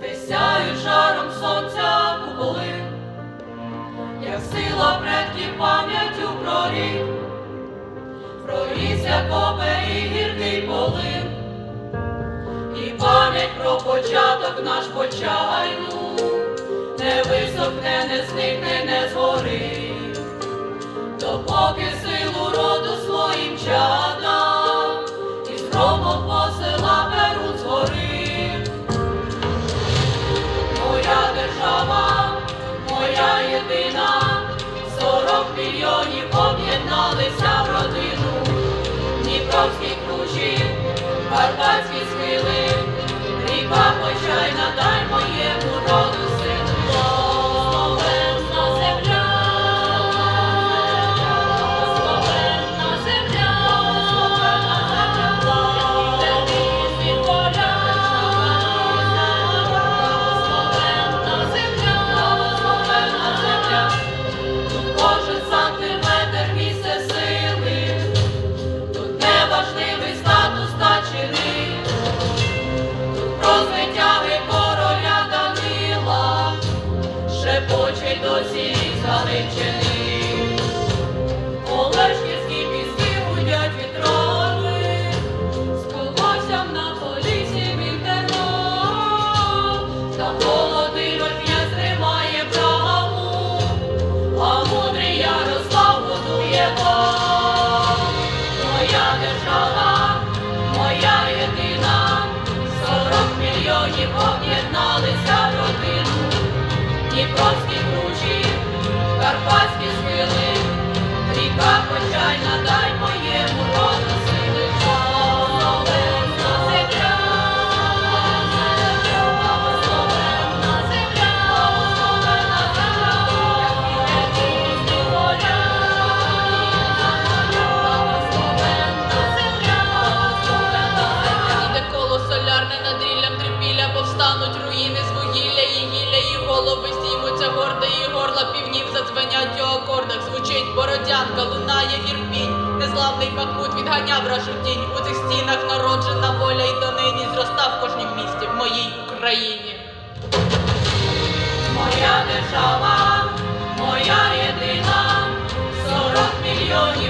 ти сяєш жаром сонця куполи, як сила предків пам'яттю прорік, проріс, як оберіг полин, і пам'ять про початок наш почайну, не висохне, не зникне, не згори, допоки Church. горла півнів задзвенять у акордах, звучить бородянка, лунає ірпінь, незламний Бахмут відганяв рашу тінь. У цих стінах народжена воля і донині зростав в кожнім місті в моїй Україні. Моя держава, моя єдина, 40 мільйонів.